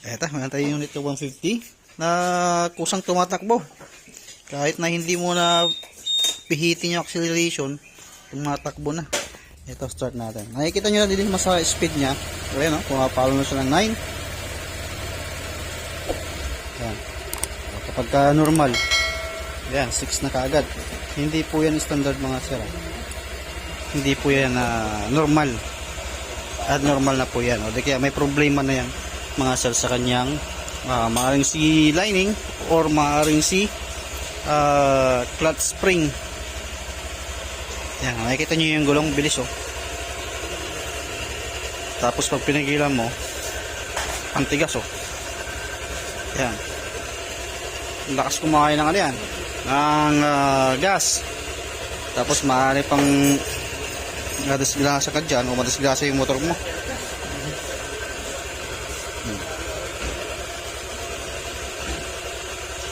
Eto, meron tayong unit na 150 na kusang tumatakbo. Kahit na hindi mo na pihitin yung acceleration, tumatakbo na. Ito, start natin. Nakikita nyo na din mas sa speed niya. Ayan, no? pumapalo na siya ng 9. Ayan. Kapag ka normal, ayan, 6 na kaagad. Hindi po yan standard mga sir. ah. Hindi po yan na normal. At normal na po yan. O, di kaya may problema na yan mga sir sa kanyang uh, maaring si lining or maaring si ah, clutch spring. Yan, nakikita nyo yung gulong bilis oh. Tapos pag pinigilan mo, ang tigas oh. Yan. Lakas kumain ng ano yan, ng ah, gas. Tapos maaari pang nadisgrasa ka dyan o madisgrasa yung motor mo.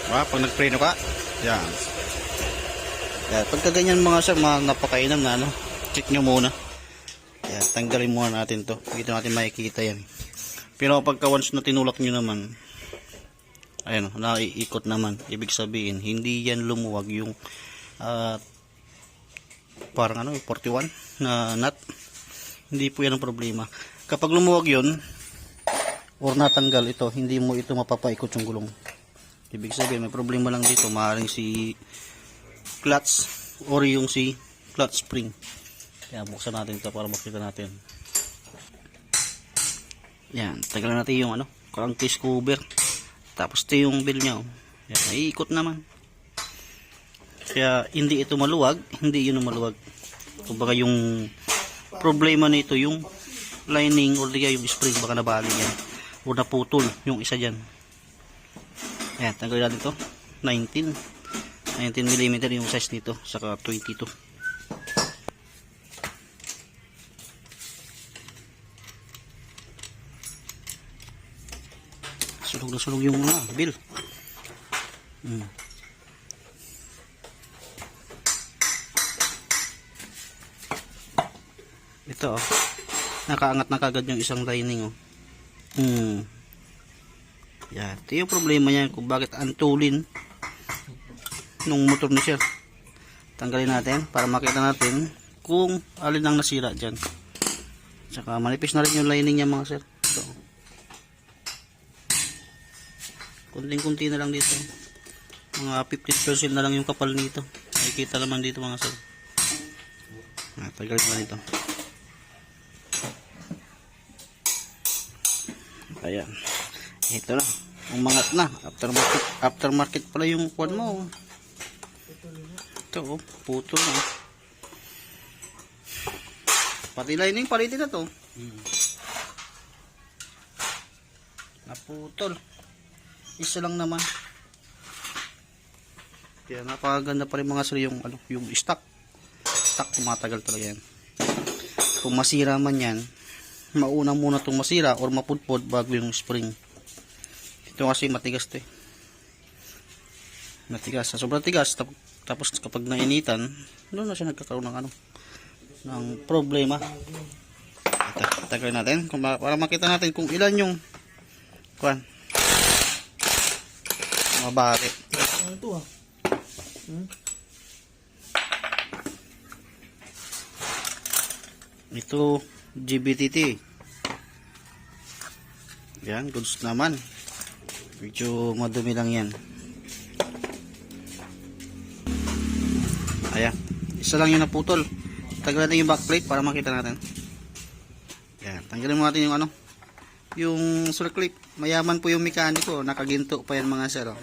Ah, pag nagpreno ka, yan. Yan, pagka ganyan mga sir, mga napakainam na ano, check nyo muna. Yan, tanggalin muna natin to. Dito natin makikita yan. Pero pagka once na tinulak nyo naman, ayun, naiikot naman. Ibig sabihin, hindi yan lumuwag yung ah, parang ano, 41 na nut. Hindi po yan ang problema. Kapag lumuwag yun, or natanggal ito, hindi mo ito mapapaikot yung gulong. Ibig sabihin, may problema lang dito. Maaaring si clutch or yung si clutch spring. Kaya buksan natin ito para makita natin. Yan, tagalan natin yung ano, crankcase cover. Tapos ito yung bill niya. oh. Yan, naiikot naman. Kaya hindi ito maluwag, hindi yun maluwag. Kumbaga yung problema nito yung lining or kaya yung spring baka nabali yan. O naputol yung isa dyan. Ayan, tanggalin natin to. 19. 19mm yung size nito. Saka 22. Sulog na sulog yung mga bill. Hmm. Ito oh. Nakaangat na kagad yung isang lining oh. Hmm. Yan. Ito yung problema niya kung bakit antulin nung motor ni sir. Tanggalin natin para makita natin kung alin ang nasira dyan. Tsaka manipis na rin yung lining niya mga sir. Ito. Kunting-kunti na lang dito. Mga 50% na lang yung kapal nito. Nakikita naman dito mga sir. Ah, tanggalin ko na dito. Ayan. Ito na. Umangat na. Aftermarket, aftermarket pala yung kwan mo. Ito oh. Puto na. Pati lining palitin na to. Naputol. Isa lang naman. Kaya napakaganda pa rin mga sir yung, ano, yung stock. Stock tumatagal talaga yan. Kung masira man yan, mauna muna itong masira or mapudpod bago yung spring. Ito kasi matigas to eh. Matigas. Sobrang tigas. Tap- Tapos kapag nainitan, doon na siya nagkakaroon ng ano, ng problema. Ito, tagal natin kung para makita natin kung ilan yung kuan. Mabari. Ano ito ah? Ito GBTT. Yan, goods naman. Medyo madumi lang yan. Ayan. Isa lang yung naputol. Tanggalin natin yung backplate para makita natin. Yan. Tanggalin mo natin yung ano. Yung circle clip. Mayaman po yung mekaniko. Nakaginto pa yan mga sir. oh.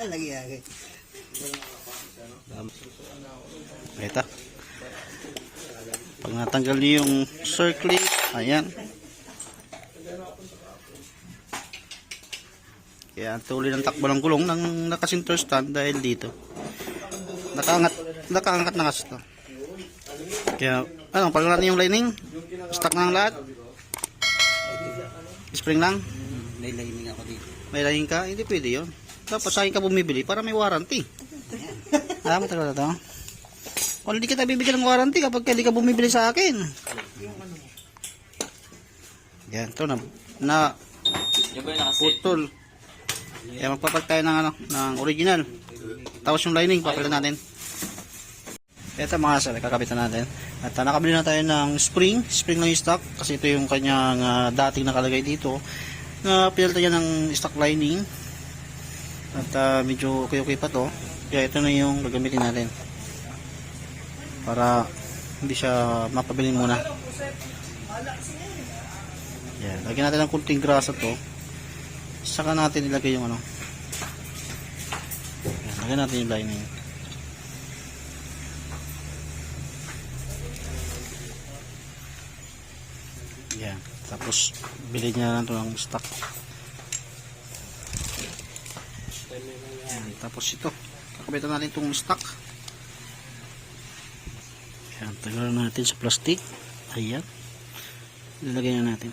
Lagi lagi. Ito. Pag natanggal niyo yung circle clip. Ayan. Kaya tuloy ng takbo ng gulong ng nakasinter stand dahil dito. Nakaangat, nakaangat na kasi ito. Kaya, ano, pag natin yung lining, stock na ang lahat. Spring lang. May lining ako dito. May lining ka, hindi pwede yun. Dapat sa akin ka bumibili para may warranty. Alam mo talaga to? Kung hindi kita bibigyan ng warranty kapag hindi ka bumibili sa akin. Yan, to na, na Yung ba yung nakaset? putol. Kaya magpapalit tayo ng ano, ng original. Tapos yung lining, papalitan natin. Ito mga sir, kakapitan natin. At uh, nakabili na tayo ng spring. Spring lang yung stock. Kasi ito yung kanyang ah, dating nakalagay dito. Na pinalitan niya ng stock lining. At ah, medyo okay-okay pa to. Kaya ito na yung gagamitin natin. Para hindi siya mapabili muna. Yan. Lagyan natin ng kunting grasa to. Saka natin ilagay yung ano. Yan. Lagyan natin yung lining. Yan. Tapos, bilhin niya lang ito ng stock. Yan. Tapos ito. Kakabitan natin itong stock. Yan. Tagalan natin sa plastic. Ayan. Nilagay na natin.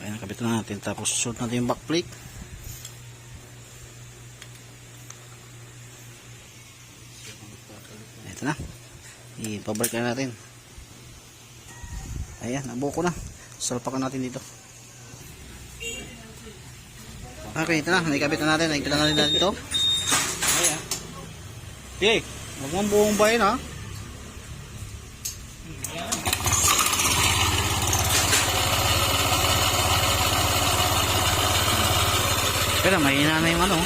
Ayan, nakabit na natin. Tapos, susunod natin yung back plate. Ito na. Ipabalik na natin. Ayan, nabuko na. Salpakan natin dito. Okay, ito na. Naikabit na natin. Naikabit na natin ito. Ayan. Okay. Huwag mong buong bayan ha. Pero mahina na yung ano.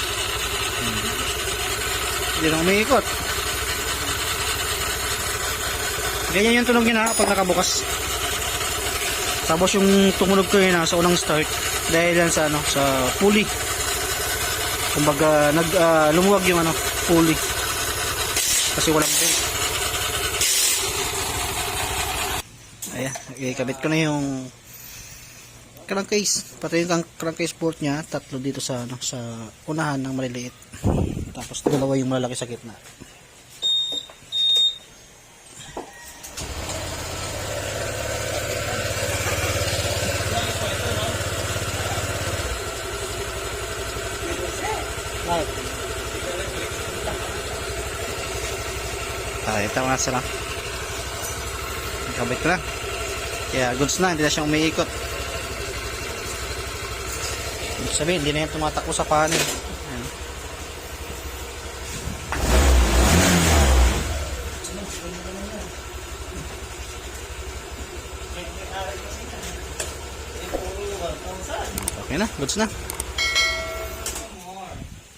Hindi na umiikot. Ganyan yung tunog niya kapag nakabukas. Tapos yung tumunog ko yun ha, sa unang start dahil yan sa ano sa pulley. Kumbaga nag ah, lumuwag yung ano pulley. Kasi walang brake. Ayan, ikabit ko na yung crankcase. Pati yung crank- crankcase bolt niya, tatlo dito sa ano sa unahan ng maliliit. Tapos dalawa yung malalaki sa gitna. Ah, ito nga sila. Kabit ko na. Kaya goods na, hindi na siya umiikot. Sabihin, hindi na yan tumatakbo sa panin. Okay na, goods na.